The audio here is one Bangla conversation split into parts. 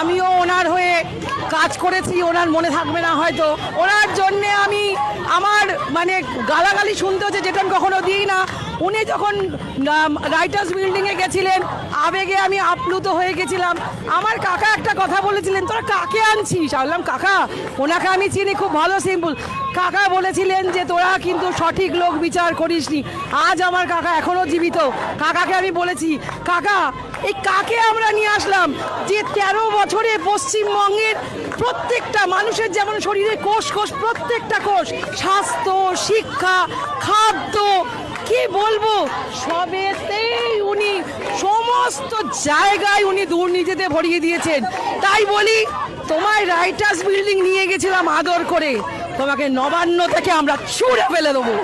আমিও ওনার হয়ে কাজ করেছি, ওনার মনে থাকবে না হয়তো। ওনার জন্যে আমি আমার মানে গালাগালি শুনতে হচ্ছে, যেটা আমি কখনো দিই না। উনি যখন রাইটার্স বিল্ডিংয়ে গেছিলেন, আবেগে আমি আপ্লুত হয়ে গেছিলাম। আমার কাকা একটা কথা বলেছিলেন, তোরা কাকে আনছিস? বললাম, কাকা, ওনাকে আমি চিনি, খুব ভালো সিম্পল কাকা বলেছিলেন যে, তোরা কিন্তু সঠিক লোক বিচার করিসনি। আজ আমার কাকা এখনও জীবিত। কাকাকে আমি বলেছি, কাকা, এই কাকে আমরা নিয়ে আসলাম যে তেরো বছরে পশ্চিমবঙ্গের প্রত্যেকটা মানুষের যেমন শরীরে কোষ কোষ, প্রত্যেকটা কোষ, স্বাস্থ্য, শিক্ষা, খাদ্য কি বলব? সবেতেই উনি সমস্ত জায়গায় উনি দুর্নীতিতে ভরিয়ে দিয়েছেন। তাই বলি, তোমায় রাইটার্স বিল্ডিং নিয়ে গেছিলাম আদর করে। তোমাকে নবান্ন থেকে আমরা ছুঁড়ে ফেলে দেবো।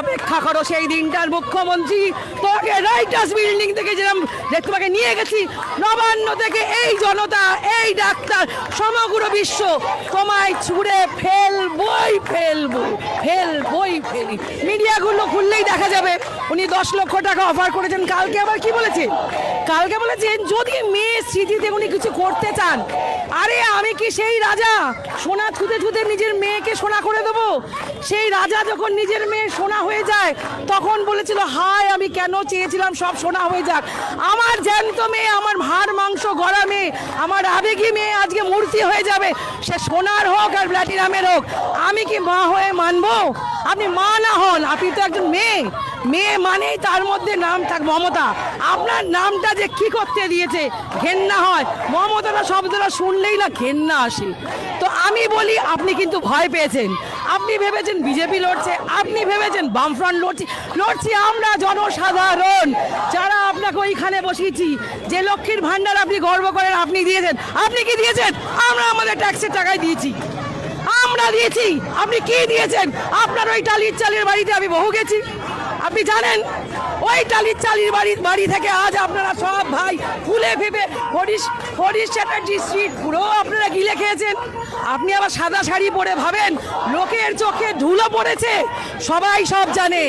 অপেক্ষা করো সেই দিনটার মুখ্যমন্ত্রী। তোমাকে রাইটার্স বিল্ডিং থেকে যেরকম যে তোমাকে নিয়ে গেছি, নবান্ন থেকে এই জনতা, এই ডাক্তার, সমগ্র বিশ্ব তোমায় ছুঁড়ে ফেলবই ফেলব ফেলবই, ফেলি। মিডিয়াগুলো খুললেই দেখা যাবে, উনি দশ লক্ষ টাকা অফার করেছেন। কালকে আবার কি বলেছেন? কালকে বলেছেন, যদি মেয়ে স্মৃতিতে উনি কিছু করতে চান, আরে কি সেই রাজা? সোনা ছুতে ছুতে নিজের মেয়েকে সোনা করে দেবো? সেই রাজা যখন নিজের মেয়ে সোনা হয়ে যায়, তখন বলেছিল, হায়, আমি কেন চেয়েছিলাম সব সোনা হয়ে যাক? আমার জ্যান্ত মেয়ে, আমার ভার মাংস গড়া মেয়ে, আমার আবেগী মেয়ে আজকে মূর্তি হয়ে যাবে। সে সোনার হোক আর প্ল্যাটিনামের হোক, আমি কি মা হয়ে মানবো? আপনি মা না হন, আপনি তো একজন মেয়ে। মেয়ে মানেই তার মধ্যে নাম থাক, মমতা। আপনার নামটা যে কি করতে দিয়েছে, ঘেন্না হয়। মমতাটা শব্দটা শুনলেই না ঘেন্না আসে। তো আমি বলি, আপনি কিন্তু ভয় পেয়েছেন। আপনি ভেবেছেন বিজেপি লড়ছে, আপনি ভেবেছেন বামফ্রন্ট লড়ছি। লড়ছি আমরা জনসাধারণ। যারা আপনাকে ওইখানে বসিয়েছি, যে লক্ষ্মীর ভান্ডার আপনি গর্ব করেন, আপনি দিয়েছেন। আপনি কি দিয়েছেন? আমরা আমাদের ট্যাক্সের টাকায় দিয়েছি। আমরা দিয়েছি। আপনি কি দিয়েছেন? আপনার ওই টালির চালের বাড়িতে আমি বহু গেছি। আপনি জানেন, ওই টালির চালির বাড়ির বাড়ি থেকে আজ আপনারা সব ভাই ফুলে ভেবে হরিশ হরিশ চ্যাটার্জি স্ট্রিট পুরো আপনারা গিলে খেয়েছেন। আপনি আবার সাদা শাড়ি পরে ভাবেন, লোকের চোখে ধুলো পড়েছে। সবাই সব জানে।